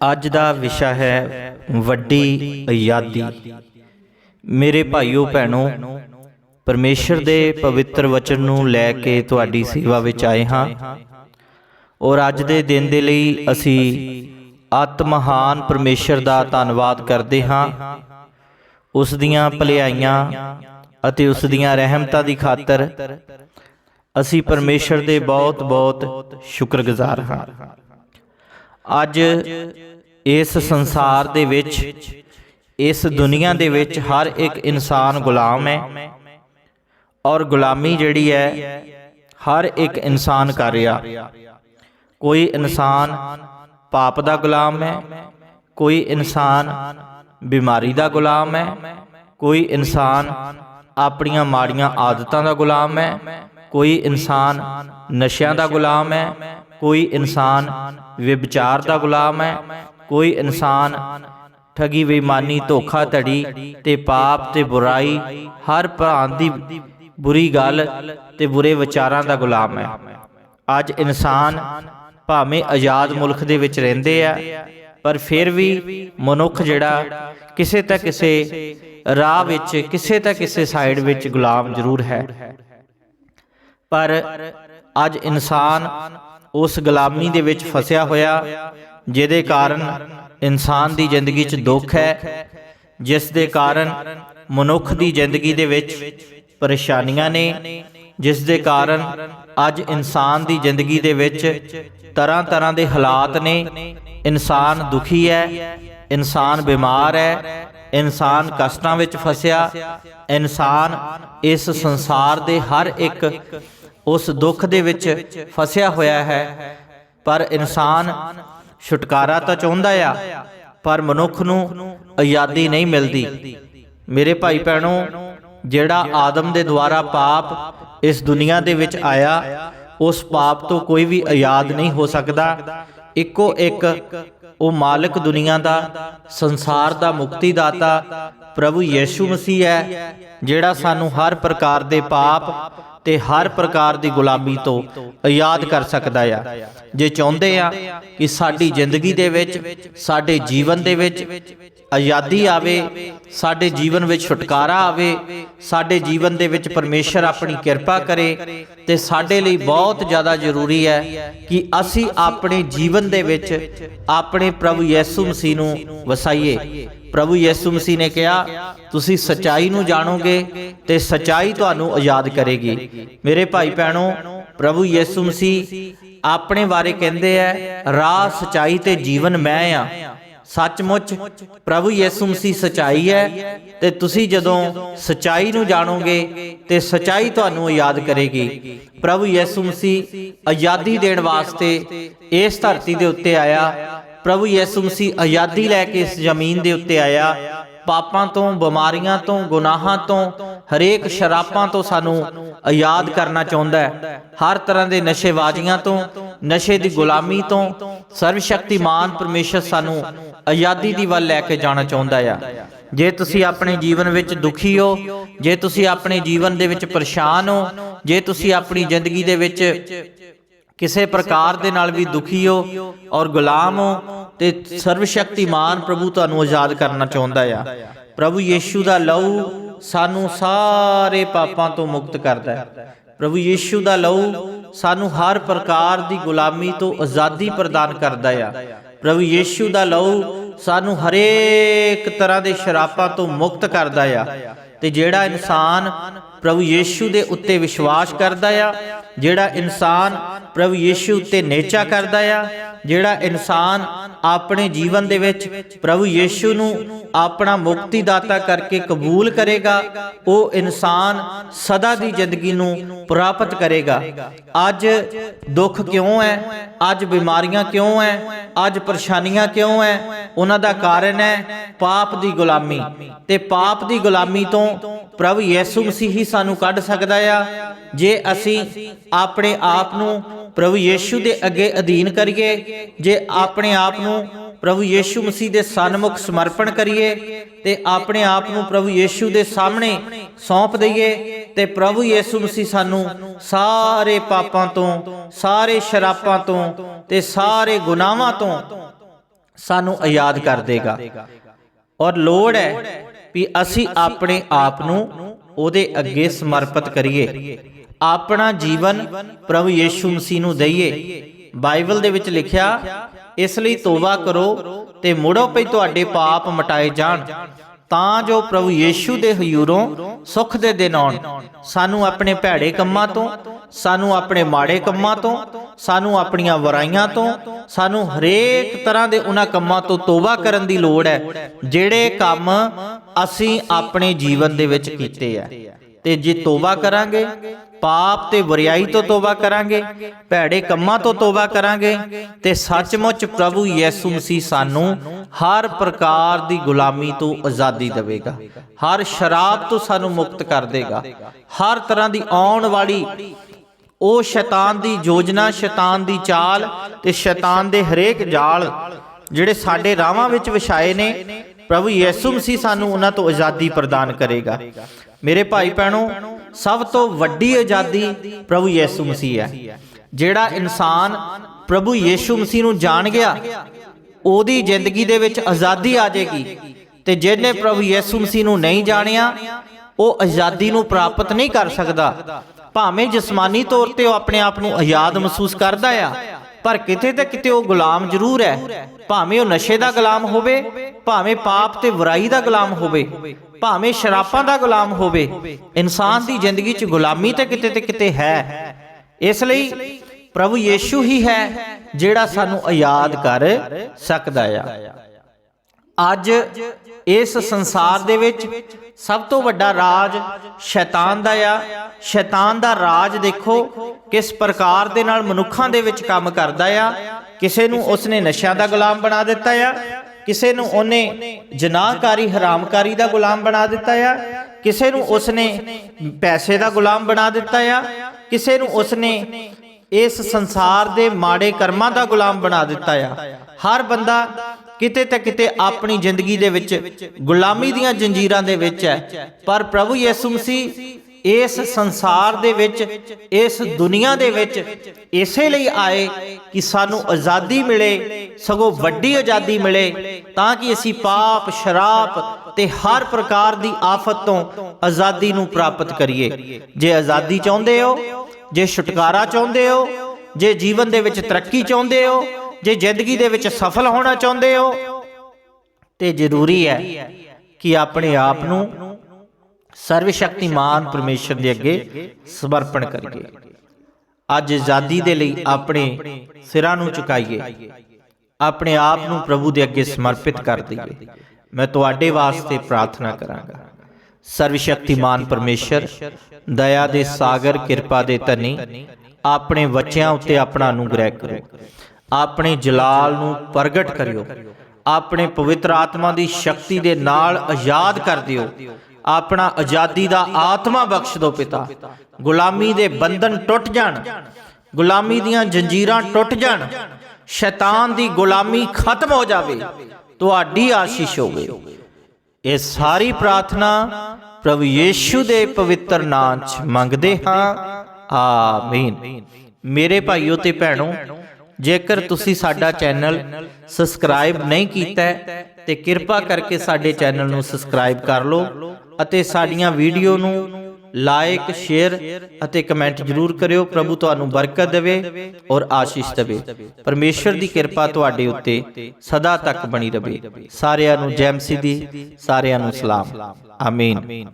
ਅੱਜ ਦਾ ਵਿਸ਼ਾ ਹੈ ਵੱਡੀ ਆਜ਼ਾਦੀ। ਮੇਰੇ ਭਾਈਓ ਭੈਣੋ, ਪਰਮੇਸ਼ਰ ਦੇ ਪਵਿੱਤਰ ਵਚਨ ਨੂੰ ਲੈ ਕੇ ਤੁਹਾਡੀ ਸੇਵਾ ਵਿੱਚ ਆਏ ਹਾਂ। ਔਰ ਅੱਜ ਦੇ ਦਿਨ ਦੇ ਲਈ ਅਸੀਂ ਆਤਮਹਾਨ ਪਰਮੇਸ਼ਰ ਦਾ ਧੰਨਵਾਦ ਕਰਦੇ ਹਾਂ। ਉਸ ਦੀਆਂ ਭਲਾਈਆਂ ਅਤੇ ਉਸ ਦੀਆਂ ਰਹਿਮਤਾਂ ਦੀ ਖਾਤਰ ਅਸੀਂ ਪਰਮੇਸ਼ਰ ਦੇ ਬਹੁਤ ਬਹੁਤ ਸ਼ੁਕਰਗੁਜ਼ਾਰ ਹਾਂ। ਅੱਜ ਇਸ ਸੰਸਾਰ ਦੇ ਵਿੱਚ, ਇਸ ਦੁਨੀਆ ਦੇ ਵਿੱਚ ਹਰ ਇੱਕ ਇਨਸਾਨ ਗੁਲਾਮ ਹੈ। ਔਰ ਗੁਲਾਮੀ ਜਿਹੜੀ ਹੈ, ਹਰ ਇੱਕ ਇਨਸਾਨ ਕਰ ਰਿਹਾ। ਕੋਈ ਇਨਸਾਨ ਪਾਪ ਦਾ ਗੁਲਾਮ ਹੈ, ਕੋਈ ਇਨਸਾਨ ਬਿਮਾਰੀ ਦਾ ਗੁਲਾਮ ਹੈ, ਕੋਈ ਇਨਸਾਨ ਆਪਣੀਆਂ ਮਾੜੀਆਂ ਆਦਤਾਂ ਦਾ ਗੁਲਾਮ ਹੈ, ਕੋਈ ਇਨਸਾਨ ਨਸ਼ਿਆਂ ਦਾ ਗੁਲਾਮ ਹੈ, ਕੋਈ ਇਨਸਾਨ ਵਿਭਚਾਰ ਦਾ ਗੁਲਾਮ ਹੈ ਕੋਈ ਇਨਸਾਨ ਠਗੀ ਬੇਈਮਾਨੀ ਧੋਖਾ ਧੜੀ ਤੇ ਪਾਪ ਤੇ ਬੁਰਾਈ, ਹਰ ਭਾਂਤ ਦੀ ਬੁਰੀ ਗੱਲ ਤੇ ਬੁਰੇ ਵਿਚਾਰਾਂ ਦਾ ਗੁਲਾਮ ਹੈ। ਅੱਜ ਇਨਸਾਨ ਭਾਵੇਂ ਆਜ਼ਾਦ ਮੁਲਕ ਦੇ ਵਿੱਚ ਰਹਿੰਦੇ ਆ, ਪਰ ਫਿਰ ਵੀ ਮਨੁੱਖ ਜਿਹੜਾ ਕਿਸੇ ਤਾਂ ਕਿਸੇ ਰਾਹ ਵਿੱਚ, ਕਿਸੇ ਤਾਂ ਕਿਸੇ ਸਾਈਡ ਵਿੱਚ ਗੁਲਾਮ ਜ਼ਰੂਰ ਹੈ। ਪਰ ਅੱਜ ਇਨਸਾਨ ਉਸ ਗੁਲਾਮੀ ਦੇ ਵਿੱਚ ਫਸਿਆ ਹੋਇਆ ਜਿਹਦੇ ਕਾਰਨ ਇਨਸਾਨ ਦੀ ਜ਼ਿੰਦਗੀ 'ਚ ਦੁੱਖ ਹੈ ਜਿਸ ਦੇ ਕਾਰਨ ਮਨੁੱਖ ਦੀ ਜ਼ਿੰਦਗੀ ਦੇ ਵਿੱਚ ਪਰੇਸ਼ਾਨੀਆਂ ਨੇ ਜਿਸ ਦੇ ਕਾਰਨ ਅੱਜ ਇਨਸਾਨ ਦੀ ਜ਼ਿੰਦਗੀ ਦੇ ਵਿੱਚ ਤਰ੍ਹਾਂ ਤਰ੍ਹਾਂ ਦੇ ਹਾਲਾਤ ਨੇ। ਇਨਸਾਨ ਦੁਖੀ ਹੈ ਇਨਸਾਨ ਬਿਮਾਰ ਹੈ ਇਨਸਾਨ ਕਸ਼ਟਾਂ ਵਿੱਚ ਫਸਿਆ ਇਨਸਾਨ ਇਸ ਸੰਸਾਰ ਦੇ ਹਰ ਇੱਕ ਉਸ ਦੁੱਖ ਦੇ ਵਿੱਚ ਫਸਿਆ ਹੋਇਆ ਹੈ। ਪਰ ਇਨਸਾਨ ਛੁਟਕਾਰਾ ਤਾਂ ਚਾਹੁੰਦਾ ਆ, ਪਰ ਮਨੁੱਖ ਨੂੰ ਆਜ਼ਾਦੀ ਨਹੀਂ ਮਿਲਦੀ। ਮੇਰੇ ਭਾਈ ਭੈਣੋ, ਜਿਹੜਾ ਆਦਮ ਦੇ ਦੁਆਰਾ ਪਾਪ ਇਸ ਦੁਨੀਆ ਦੇ ਵਿੱਚ ਆਇਆ, ਉਸ ਪਾਪ ਤੋਂ ਕੋਈ ਵੀ ਆਜ਼ਾਦ ਨਹੀਂ ਹੋ ਸਕਦਾ। ਇੱਕੋ ਇੱਕ, ਉਹ ਮਾਲਕ ਦੁਨੀਆ ਦਾ, ਸੰਸਾਰ ਦਾ ਮੁਕਤੀ ਦਾਤਾ ਪ੍ਰਭੂ ਯੀਸ਼ੂ ਮਸੀਹ ਹੈ, ਜਿਹੜਾ ਸਾਨੂੰ ਹਰ ਪ੍ਰਕਾਰ ਦੇ ਪਾਪ ਤੇ ਹਰ ਪ੍ਰਕਾਰ ਦੀ ਗੁਲਾਮੀ ਤੋਂ ਆਜ਼ਾਦ ਕਰ ਸਕਦਾ ਆ। ਜੇ ਚਾਹੁੰਦੇ ਆ ਕਿ ਸਾਡੀ ਜ਼ਿੰਦਗੀ ਦੇ ਵਿੱਚ, ਸਾਡੇ ਜੀਵਨ ਦੇ ਵਿੱਚ ਆਜ਼ਾਦੀ ਆਵੇ, ਸਾਡੇ ਜੀਵਨ ਵਿੱਚ ਛੁਟਕਾਰਾ ਆਵੇ, ਸਾਡੇ ਜੀਵਨ ਦੇ ਵਿੱਚ ਪਰਮੇਸ਼ਰ ਆਪਣੀ ਕਿਰਪਾ ਕਰੇ ਤੇ ਸਾਡੇ ਲਈ ਬਹੁਤ ਜ਼ਿਆਦਾ ਜ਼ਰੂਰੀ ਹੈ ਕਿ ਅਸੀਂ ਆਪਣੇ ਜੀਵਨ ਦੇ ਵਿੱਚ ਆਪਣੇ ਪ੍ਰਭੂ ਯਿਸੂ ਮਸੀਹ ਨੂੰ ਵਸਾਈਏ। ਪ੍ਰਭੂ ਯਿਸੂ ਮਸੀਹ ਨੇ ਕਿਹਾ, ਤੁਸੀਂ ਸਚਾਈ ਨੂੰ ਜਾਣੋਗੇ ਤੇ ਸਚਾਈ ਤੁਹਾਨੂੰ ਆਜ਼ਾਦ ਕਰੇਗੀ। ਮੇਰੇ ਭਾਈ ਭੈਣੋ, ਪ੍ਰਭੂ ਯਿਸੂ ਮਸੀਹ ਆਪਣੇ ਬਾਰੇ ਕਹਿੰਦੇ ਆ, ਰਾਹ, ਸਚਾਈ ਤੇ ਜੀਵਨ ਮੈਂ ਆ। ਸੱਚਮੁੱਚ ਪ੍ਰਭੂ ਯਿਸੂ ਮਸੀਹ ਸਚਾਈ ਹੈ ਤੇ ਤੁਸੀਂ ਜਦੋਂ ਸਚਾਈ ਨੂੰ ਜਾਣੋਗੇ ਤੇ ਸਚਾਈ ਤੁਹਾਨੂੰ ਯਾਦ ਕਰੇਗੀ। ਪ੍ਰਭੂ ਯਿਸੂ ਮਸੀਹ ਆਜ਼ਾਦੀ ਦੇਣ ਵਾਸਤੇ ਇਸ ਧਰਤੀ ਦੇ ਉੱਤੇ ਆਇਆ। ਪ੍ਰਭੂ ਯਿਸੂ ਮਸੀਹ ਆਜ਼ਾਦੀ ਲੈ ਕੇ ਇਸ ਜ਼ਮੀਨ ਦੇ ਉੱਤੇ ਆਇਆ। ਪਾਪਾਂ ਤੋਂ, ਬਿਮਾਰੀਆਂ ਤੋਂ, ਗੁਨਾਹਾਂ ਤੋਂ, ਹਰੇਕ ਸ਼ਰਾਪਾਂ ਤੋਂ ਸਾਨੂੰ ਆਜ਼ਾਦ ਕਰਨਾ ਚਾਹੁੰਦਾ ਹੈ। ਹਰ ਤਰ੍ਹਾਂ ਦੇ ਨਸ਼ੇਬਾਜ਼ੀਆਂ ਤੋਂ, ਨਸ਼ੇ ਦੀ ਗੁਲਾਮੀ ਤੋਂ ਸਰਵ ਸ਼ਕਤੀਮਾਨ ਪਰਮੇਸ਼ਰ ਸਾਨੂੰ ਆਜ਼ਾਦੀ ਦੀ ਵੱਲ ਲੈ ਕੇ ਜਾਣਾ ਚਾਹੁੰਦਾ ਆ। ਜੇ ਤੁਸੀਂ ਆਪਣੇ ਜੀਵਨ ਵਿੱਚ ਦੁਖੀ ਹੋ, ਜੇ ਤੁਸੀਂ ਆਪਣੇ ਜੀਵਨ ਦੇ ਵਿੱਚ ਪਰੇਸ਼ਾਨ ਹੋ, ਜੇ ਤੁਸੀਂ ਆਪਣੀ ਜ਼ਿੰਦਗੀ ਦੇ ਵਿੱਚ ਕਿਸੇ ਪ੍ਰਕਾਰ ਦੇ ਨਾਲ ਵੀ ਦੁਖੀ ਹੋ ਔਰ ਗੁਲਾਮ ਹੋ, ਤੇ ਸਰਵ ਸ਼ਕਤੀਮਾਨ ਪ੍ਰਭੂ ਤੁਹਾਨੂੰ ਆਜ਼ਾਦ ਕਰਨਾ ਚਾਹੁੰਦਾ ਆ। ਪ੍ਰਭੂ ਯੀਸ਼ੂ ਦਾ ਲਹੂ ਸਾਨੂੰ ਸਾਰੇ ਪਾਪਾਂ ਤੋਂ ਮੁਕਤ ਕਰਦਾ ਹੈ। ਪ੍ਰਭੂ ਯੀਸ਼ੂ ਦਾ ਲਹੂ ਸਾਨੂੰ ਹਰ ਪ੍ਰਕਾਰ ਦੀ ਗੁਲਾਮੀ ਤੋਂ ਆਜ਼ਾਦੀ ਪ੍ਰਦਾਨ ਕਰਦਾ ਆ। ਪ੍ਰਭੂ ਯੀਸ਼ੂ ਦਾ ਲਹੂ ਸਾਨੂੰ ਹਰੇਕ ਤਰ੍ਹਾਂ ਦੇ ਸ਼ਰਾਪਾਂ ਤੋਂ ਮੁਕਤ ਕਰਦਾ ਆ। ਤੇ ਜਿਹੜਾ ਇਨਸਾਨ ਪ੍ਰਭੂ ਯੀਸ਼ੂ ਦੇ ਉੱਤੇ ਵਿਸ਼ਵਾਸ ਕਰਦਾ ਆ, ਜਿਹੜਾ ਇਨਸਾਨ ਪ੍ਰਭੂ ਯੀਸ਼ੂ ਉੱਤੇ ਨੇਚਾ ਕਰਦਾ ਆ, ਜਿਹੜਾ ਇਨਸਾਨ ਆਪਣੇ ਜੀਵਨ ਦੇ ਵਿੱਚ ਪ੍ਰਭੂ ਯੀਸ਼ੂ ਨੂੰ ਆਪਣਾ ਮੁਕਤੀ ਦਾਤਾ ਕਰਕੇ ਕਬੂਲ ਕਰੇਗਾ, ਉਹ ਇਨਸਾਨ ਸਦਾ ਦੀ ਜ਼ਿੰਦਗੀ ਨੂੰ ਪ੍ਰਾਪਤ ਕਰੇਗਾ। ਅੱਜ ਦੁੱਖ ਕਿਉਂ ਹੈ? ਅੱਜ ਬਿਮਾਰੀਆਂ ਕਿਉਂ ਹੈ? ਅੱਜ ਪਰੇਸ਼ਾਨੀਆਂ ਕਿਉਂ ਹੈ? ਉਹਨਾਂ ਦਾ ਕਾਰਨ ਹੈ ਪਾਪ ਦੀ ਗੁਲਾਮੀ। ਤੇ ਪਾਪ ਦੀ ਗੁਲਾਮੀ ਤੋਂ ਪ੍ਰਭੂ ਯਿਸੂ ਮਸੀਹ ਹੀ ਸਾਨੂੰ ਕੱਢ ਸਕਦਾ ਆ। ਜੇ ਅਸੀਂ ਆਪਣੇ ਆਪ ਨੂੰ ਪ੍ਰਭੂ ਯੀਸ਼ੂ ਦੇ ਅੱਗੇ ਅਧੀਨ ਕਰੀਏ, ਜੇ ਆਪਣੇ ਆਪ ਨੂੰ ਪ੍ਰਭੂ ਯੀਸ਼ੂ ਮਸੀਹ ਦੇ ਸਨਮੁਖ ਸਮਰਪਣ ਕਰੀਏ ਤੇ ਆਪਣੇ ਆਪ ਨੂੰ ਪ੍ਰਭੂ ਯੀਸ਼ੂ ਦੇ ਸਾਹਮਣੇ ਸੌਂਪ ਦਈਏ ਤੇ ਪ੍ਰਭੂ ਯੀਸ਼ੂ ਮਸੀਹ ਸਾਨੂੰ ਸਾਰੇ ਪਾਪਾਂ ਤੋਂ, ਸਾਰੇ ਸ਼ਰਾਪਾਂ ਤੋਂ ਤੇ ਸਾਰੇ ਗੁਨਾਹਾਂ ਤੋਂ ਸਾਨੂੰ ਆਜ਼ਾਦ ਕਰ ਦੇਗਾ। ਔਰ ਲੋੜ ਹੈ ਵੀ ਅਸੀਂ ਆਪਣੇ ਆਪ ਨੂੰ ਉਹਦੇ ਅੱਗੇ ਸਮਰਪਿਤ ਕਰੀਏ। ਆਪਣਾ ਜੀਵਨ ਪ੍ਰਭੂ ਯੀਸ਼ੂ ਮਸੀਹ ਨੂੰ ਦਈਏ। ਬਾਈਬਲ ਦੇ ਵਿੱਚ ਲਿਖਿਆ ਇਸ ਲਈ ਤੋਬਾ ਕਰੋ ਤੇ ਮੁੜੋ ਪਈ ਤੁਹਾਡੇ ਪਾਪ ਮਟਾਏ ਜਾਣ। ਤਾਂ ਜੋ ਪ੍ਰਭੂ ਯੀਸ਼ੂ ਦੇ ਹਯੂਰੋਂ ਸੁਖ ਦੇ ਦਿਨ ਆਉਣ। ਸਾਨੂੰ ਆਪਣੇ ਭੈੜੇ ਕੰਮਾਂ ਤੋਂ ਸਾਨੂੰ ਆਪਣੇ ਮਾੜੇ ਕੰਮਾਂ ਤੋਂ ਸਾਨੂੰ ਆਪਣੀਆਂ ਵਰਾਈਆਂ ਤੋਂ ਸਾਨੂੰ ਹਰੇਕ ਤਰ੍ਹਾਂ ਦੇ ਉਹਨਾਂ ਕੰਮਾਂ ਤੋਂ ਤੋਬਾ ਕਰਨ ਦੀ ਲੋੜ ਹੈ ਜਿਹੜੇ ਕੰਮ ਅਸੀਂ ਆਪਣੇ ਜੀਵਨ ਦੇ ਵਿੱਚ ਕੀਤੇ ਆ। ਤੇ ਜੇ ਤੋਬਾ ਕਰਾਂਗੇ, ਪਾਪ ਤੇ ਵਰਿਆਈ ਤੋਂ ਤੋਬਾ ਕਰਾਂਗੇ, ਭੈੜੇ ਕੰਮਾਂ ਤੋਂ ਤੋਬਾ ਕਰਾਂਗੇ, ਤੇ ਸੱਚਮੁੱਚ ਪ੍ਰਭੂ ਯਿਸੂ ਮਸੀਹ ਸਾਨੂੰ ਹਰ ਪ੍ਰਕਾਰ ਦੀ ਗੁਲਾਮੀ ਤੋਂ ਆਜ਼ਾਦੀ ਦੇਵੇਗਾ, ਹਰ ਸ਼ਰਾਬ ਤੋਂ ਸਾਨੂੰ ਮੁਕਤ ਕਰ ਦੇਗਾ, ਹਰ ਤਰ੍ਹਾਂ ਦੀ ਆਉਣ ਵਾਲੀ ਉਹ ਸ਼ੈਤਾਨ ਦੀ ਯੋਜਨਾ, ਸ਼ੈਤਾਨ ਦੀ ਚਾਲ ਤੇ ਸ਼ੈਤਾਨ ਦੇ ਹਰੇਕ ਜਾਲ ਜਿਹੜੇ ਸਾਡੇ ਰਾਹਾਂ ਵਿੱਚ ਵਿਛਾਏ ਨੇ, ਪ੍ਰਭੂ ਯਿਸੂ ਮਸੀਹ ਸਾਨੂੰ ਉਹਨਾਂ ਤੋਂ ਆਜ਼ਾਦੀ ਪ੍ਰਦਾਨ ਕਰੇਗਾ। ਮੇਰੇ ਭਾਈ ਭੈਣੋ, ਸਭ ਤੋਂ ਵੱਡੀ ਆਜ਼ਾਦੀ ਪ੍ਰਭੂ ਯਿਸੂ ਮਸੀਹ ਹੈ। ਜਿਹੜਾ ਇਨਸਾਨ ਪ੍ਰਭੂ ਯਿਸੂ ਮਸੀਹ ਨੂੰ ਜਾਣ ਗਿਆ, ਉਹਦੀ ਜ਼ਿੰਦਗੀ ਦੇ ਵਿੱਚ ਆਜ਼ਾਦੀ ਆ ਜਾਏਗੀ ਤੇ ਜਿਹਨੇ ਪ੍ਰਭੂ ਯਿਸੂ ਮਸੀਹ ਨੂੰ ਨਹੀਂ ਜਾਣਿਆ, ਉਹ ਆਜ਼ਾਦੀ ਨੂੰ ਪ੍ਰਾਪਤ ਨਹੀਂ ਕਰ ਸਕਦਾ। ਭਾਵੇਂ ਜਿਸਮਾਨੀ ਤੌਰ ਤੇ ਉਹ ਆਪਣੇ ਆਪ ਨੂੰ ਆਜ਼ਾਦ ਮਹਿਸੂਸ ਕਰਦਾ ਆ ਪਰ ਕਿਤੇ ਤੇ ਕਿਤੇ ਉਹ ਗੁਲਾਮ ਜ਼ਰੂਰ ਹੈ। ਭਾਵੇਂ ਉਹ ਨਸ਼ੇ ਦਾ ਗੁਲਾਮ ਹੋਵੇ, ਭਾਵੇਂ ਪਾਪ ਤੇ ਬੁਰਾਈ ਦਾ ਗੁਲਾਮ ਹੋਵੇ, ਭਾਵੇਂ ਸ਼ਰਾਬਾਂ ਦਾ ਗੁਲਾਮ ਹੋਵੇ, ਇਨਸਾਨ ਦੀ ਜ਼ਿੰਦਗੀ 'ਚ ਗੁਲਾਮੀ ਤੇ ਕਿਤੇ ਤੇ ਕਿਤੇ ਹੈ। ਇਸ ਲਈ ਪ੍ਰਭੂ ਯੀਸ਼ੂ ਹੀ ਹੈ ਜਿਹੜਾ ਸਾਨੂੰ ਆਜ਼ਾਦ ਕਰ ਸਕਦਾ ਆ। ਅੱਜ ਇਸ ਸੰਸਾਰ ਦੇ ਵਿੱਚ ਸਭ ਤੋਂ ਵੱਡਾ ਰਾਜ ਸ਼ੈਤਾਨ ਦਾ ਆ। ਸ਼ੈਤਾਨ ਦਾ ਰਾਜ ਦੇਖੋ ਕਿਸ ਪ੍ਰਕਾਰ ਦੇ ਨਾਲ ਮਨੁੱਖਾਂ ਦੇ ਵਿੱਚ ਕੰਮ ਕਰਦਾ ਆ। ਕਿਸੇ ਨੂੰ ਉਸਨੇ ਨਸ਼ਿਆਂ ਦਾ ਗੁਲਾਮ ਬਣਾ ਦਿੱਤਾ ਆ। ਕਿਸੇ ਨੂੰ ਉਹਨੇ ਜਨਾਹਕਾਰੀ, ਹਰਾਮਕਾਰੀ ਦਾ ਗੁਲਾਮ ਬਣਾ ਦਿੱਤਾ ਆ। ਕਿਸੇ ਨੂੰ ਉਸਨੇ ਪੈਸੇ ਦਾ ਗੁਲਾਮ ਬਣਾ ਦਿੱਤਾ ਆ। ਕਿਸੇ ਨੂੰ ਉਸਨੇ ਇਸ ਸੰਸਾਰ ਦੇ ਮਾੜੇ ਕਰਮਾਂ ਦਾ ਗੁਲਾਮ ਬਣਾ ਦਿੱਤਾ ਆ। ਹਰ ਬੰਦਾ ਕਿਤੇ ਤੇ ਕਿਤੇ ਆਪਣੀ ਜ਼ਿੰਦਗੀ ਦੇ ਵਿੱਚ ਗੁਲਾਮੀ ਦੀਆਂ ਜੰਜੀਰਾਂ ਦੇ ਵਿੱਚ ਹੈ। ਪਰ ਪ੍ਰਭੂ ਯਿਸੂ ਮਸੀਹ ਇਸ ਸੰਸਾਰ ਦੇ ਵਿੱਚ, ਇਸ ਦੁਨੀਆ ਦੇ ਵਿੱਚ ਇਸੇ ਲਈ ਆਏ ਕਿ ਸਾਨੂੰ ਆਜ਼ਾਦੀ ਮਿਲੇ, ਸਗੋਂ ਵੱਡੀ ਆਜ਼ਾਦੀ ਮਿਲੇ, ਤਾਂ ਕਿ ਅਸੀਂ ਪਾਪ, ਸ਼ਰਾਪ ਤੇ ਹਰ ਪ੍ਰਕਾਰ ਦੀ ਆਫਤ ਤੋਂ ਆਜ਼ਾਦੀ ਨੂੰ ਪ੍ਰਾਪਤ ਕਰੀਏ। ਜੇ ਆਜ਼ਾਦੀ ਚਾਹੁੰਦੇ ਹੋ, ਜੇ ਛੁਟਕਾਰਾ ਚਾਹੁੰਦੇ ਹੋ, ਜੇ ਜੀਵਨ ਦੇ ਵਿੱਚ ਤਰੱਕੀ ਚਾਹੁੰਦੇ ਹੋ ਜੇ ਜ਼ਿੰਦਗੀ ਦੇ ਵਿੱਚ ਸਫਲ ਹੋਣਾ ਚਾਹੁੰਦੇ ਹੋ, ਤੇ ਜ਼ਰੂਰੀ ਹੈ ਕਿ ਆਪਣੇ ਆਪ ਨੂੰ ਸਰਵ ਸ਼ਕਤੀਮਾਨ ਪਰਮੇਸ਼ਰ ਦੇ ਅੱਗੇ ਸਮਰਪਣ ਕਰੀਏ। ਅੱਜ ਆਜ਼ਾਦੀ ਦੇ ਲਈ ਆਪਣੇ ਸਿਰਾਂ ਨੂੰ ਝੁਕਾਈਏ। ਆਪਣੇ ਆਪ ਨੂੰ ਪ੍ਰਭੂ ਦੇ ਅੱਗੇ ਸਮਰਪਿਤ ਕਰ ਦਈਏ। ਮੈਂ ਤੁਹਾਡੇ ਵਾਸਤੇ ਪ੍ਰਾਰਥਨਾ ਕਰਾਂਗਾ। ਸਰਵ ਸ਼ਕਤੀਮਾਨ ਪਰਮੇਸ਼ਰ, ਦਇਆ ਦੇ ਸਾਗਰ, ਕਿਰਪਾ ਦੇ ਧਨੀ, ਆਪਣੇ ਬੱਚਿਆਂ ਉੱਤੇ ਆਪਣਾ ਅਨੁਗ੍ਰਹਿ ਕਰੋ। ਆਪਣੇ ਜਲਾਲ ਨੂੰ ਪ੍ਰਗਟ ਕਰਿਓ। ਆਪਣੇ ਪਵਿੱਤਰ ਆਤਮਾ ਦੀ ਸ਼ਕਤੀ ਦੇ ਨਾਲ ਆਜ਼ਾਦ ਕਰ ਦਿਓ। ਆਪਣਾ ਆਜ਼ਾਦੀ ਦਾ ਆਤਮਾ ਬਖਸ਼ ਦਿਓ ਪਿਤਾ। ਗੁਲਾਮੀ ਦੇ ਬੰਧਨ ਟੁੱਟ ਜਾਣ। ਗੁਲਾਮੀ ਦੀਆਂ ਜੰਜੀਰਾਂ ਟੁੱਟ ਜਾਣ। ਸ਼ੈਤਾਨ ਦੀ ਗੁਲਾਮੀ ਖਤਮ ਹੋ ਜਾਵੇ। ਤੁਹਾਡੀ ਆਸ਼ੀਸ਼ ਹੋਵੇ। ਇਹ ਸਾਰੀ ਪ੍ਰਾਰਥਨਾ ਪ੍ਰਭੂ ਯੀਸ਼ੂ ਦੇ ਪਵਿੱਤਰ ਨਾਮ 'ਚ ਮੰਗਦੇ ਹਾਂ। ਆਮੀਨ। ਮੇਰੇ ਭਾਈਓ ਤੇ ਭੈਣੋ ਜੇਕਰ ਤੁਸੀਂ ਸਾਡਾ ਚੈਨਲ ਸਬਸਕ੍ਰਾਈਬ ਨਹੀਂ ਕੀਤਾ ਹੈ, ਤੇ ਕਿਰਪਾ ਕਰਕੇ ਸਾਡੇ ਚੈਨਲ ਨੂੰ ਸਬਸਕ੍ਰਾਈਬ ਕਰ ਲਓ ਅਤੇ ਸਾਡੀਆਂ ਵੀਡੀਓ ਨੂੰ ਲਾਈਕ ਸ਼ੇਅਰ ਅਤੇ ਕਮੈਂਟ ਜਰੂਰ ਕਰਿਓ ਪ੍ਰਭੂ ਤੁਹਾਨੂੰ ਬਰਕਤ ਦੇਵੇ ਔਰ ਆਸ਼ੀਸ਼ ਦੇਵੇ। ਪਰਮੇਸ਼ਰ ਦੀ ਕਿਰਪਾ ਤੁਹਾਡੇ ਉੱਤੇ ਸਦਾ ਤੱਕ ਬਣੀ ਰਹੇ ਸਾਰਿਆਂ ਨੂੰ ਜੈ ਮਸੀਹ ਦੀ ਸਾਰਿਆਂ ਨੂੰ ਸਲਾਮ। ਆਮੀਨ।